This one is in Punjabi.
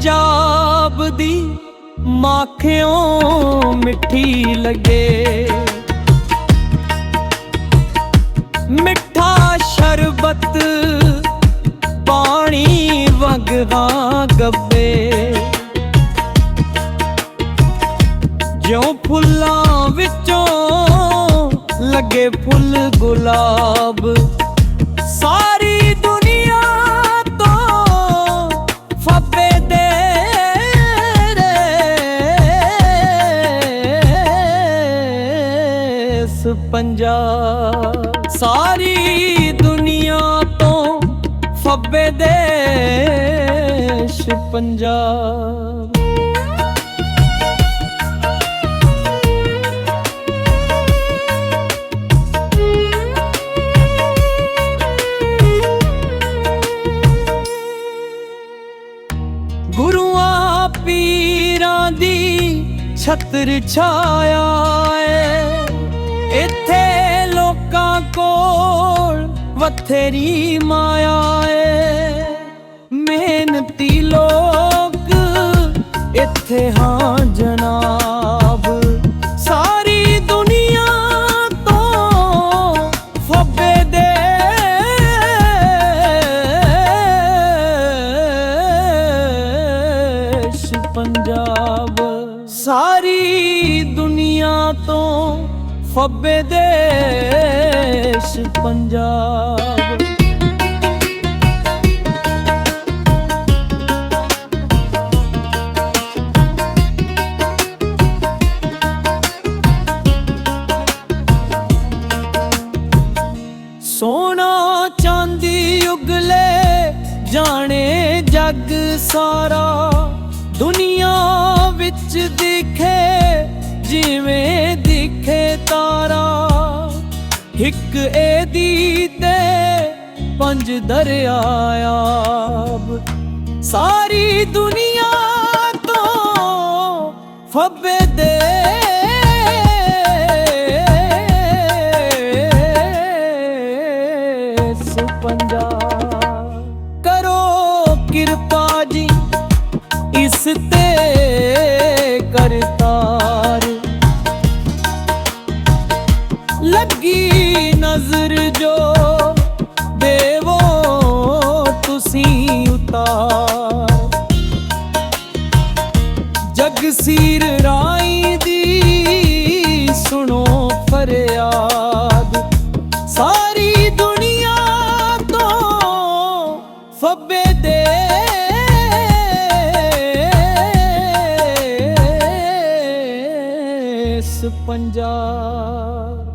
ਪੰਜਾਬ ਦੀ ਮਾਖਿਓ ਮਿੱਠੀ ਲੱਗੇ। ਮਿੱਠਾ ਸ਼ਰਬਤ ਪਾਣੀ ਵਗਦਾ ਗੱਬੇ। ਜਿਉਂ ਫੁੱਲਾਂ ਵਿੱਚੋਂ ਲੱਗੇ ਫੁੱਲ ਗੁਲਾਬ। ਰੇਸ ਸਾਰੀ ਦੁਨੀਆ ਤੋਂ ਫੱਬੇ ਦੇਸ਼ ਪੰਜਾਬ। ਗੁਰੂਆਂ ਪੀਰਾਂ ਦੀ ਛਤਰ ਛਾਇਆ ਏ। ਇੱਥੇ ਲੋਕਾਂ ਕੋਲ ਵਥੇਰੀ ਮਾਇਆ ਏ। ਮਿਹਨਤੀ ਲੋਕ ਇੱਥੇ ਹਾਂ ਜਨਾਬ। ਸਾਰੀ ਦੁਨੀਆ ਤੋਂ ਫੱਬੇ ਦੇ। ਪੰਜਾਬ। ਸਾਰੀ ਦੁਨੀਆ ਤੋਂ ਫੱਬੇ ਦੇਸ਼ ਪੰਜਾਬ। ਸੋਨਾ ਚਾਂਦੀ ਉਗਲੇ ਜਾਣੇ ਜੱਗ ਸਾਰਾ। ਦੁਨੀਆ ਵਿੱਚ ਦਿਖੇ ਜਿਵੇਂ ਦਿਖੇ ਤਾਰਾ, ਇੱਕ ਇਹਦੀ ਤੇ ਪੰਜ ਦਰਿਆ ਆਬ ਸਾਰੀ ਦੁਨੀਆ ਤੋਂ ਫੱਬੇ ਦੇ। ਪੰਜਾਬ ਕਰੋ ਕਿਰਪਾ ਜੀ, ਇਸ ਤੇ ਲੱਗੀ ਨਜ਼ਰ ਜੋ ਦੇਵੋ, ਤੁਸੀਂ ਉਤਾਰ। ਜਗ ਸੀਰ ਰਾਈ ਦੀ ਸੁਣੋ ਫਰਿਆਦ। ਸਾਰੀ ਦੁਨੀਆ ਤੋਂ ਫੱਬੇ ਦੇਸ ਪੰਜਾਬ।